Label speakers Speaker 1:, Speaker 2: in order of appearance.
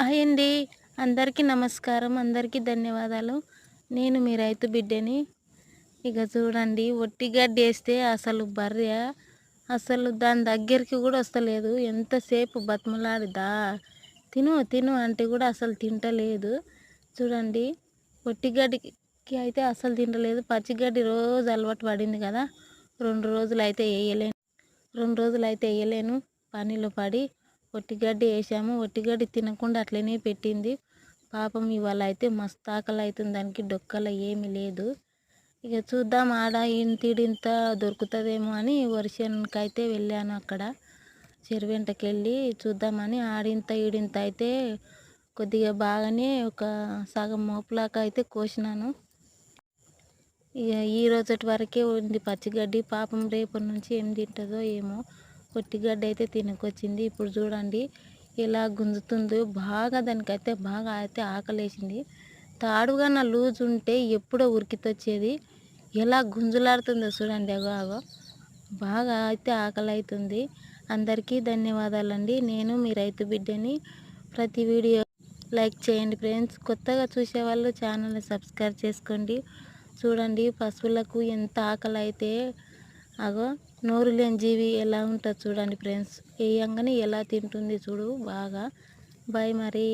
Speaker 1: Hi అండి. అందరికీ నమస్కారం అందరికీ ధన్యవాదాలు. నేను మీ రైతు బిడ్డని. ఇక చూడండి ఒట్టి గడ్డి వేస్తే అసలు బర్రె అసలు దాని దగ్గరికి కూడా వస్తలేదు. ఎంతసేపు బతిమలాడిదా తిను తిను అంటే కూడా అసలు తింటలేదు. చూడండి ఒట్టి గడ్డికి అయితే అసలు తింటలేదు. పచ్చిగడ్డి రోజు అలవాటు పడింది కదా. రెండు రోజులు అయితే వేయలేను. రెండు రోజులు అయితే వేయలేను. పనిలో పడి ఒట్టిగడ్డి వేసాము. ఒట్టిగడ్డి తినకుండా అట్లనే పెట్టింది. పాపం ఇవాళ అయితే మస్తు ఆకలి అవుతుంది దానికి డొక్కల ఏమీ లేదు. ఇక చూద్దాం ఆడ ఇంతిడింత దొరుకుతుందేమో అని వర్షానికి అయితే వెళ్ళాను అక్కడ. చెరువెంటకి వెళ్ళి చూద్దామని ఆడింత ఈడింత అయితే కొద్దిగా బాగానే ఒక సగం మోపులాక అయితే కోసినాను. ఇక ఈ రోజటి వరకే ఉంది పచ్చిగడ్డి. పాపం రేపటి నుంచి ఏం తింటుందో ఏమో. పొట్టిగడ్డ అయితే తినకొచ్చింది. ఇప్పుడు చూడండి ఎలా గుంజుతుందో బాగా దానికైతే బాగా అయితే ఆకలేసింది. తాడుగా నా లూజ్ ఉంటే ఎప్పుడో ఉరికితొచ్చేది. ఎలా గుంజులాడుతుందో చూడండి అగో అగో. బాగా అయితే ఆకలి అవుతుంది అందరికీ ధన్యవాదాలండి. నేను మీ రైతు బిడ్డని ప్రతి వీడియో లైక్ చేయండి ఫ్రెండ్స్. కొత్తగా చూసేవాళ్ళు ఛానల్ని సబ్స్క్రైబ్ చేసుకోండి. చూడండి పశువులకు ఎంత ఆకలి అయితే అగో. నోరు లేని జీవి ఎలా ఉంటుంది చూడండి ఫ్రెండ్స్. వేయంగానే ఎలా తింటుంది చూడు బాగా. బాయ్ మరి.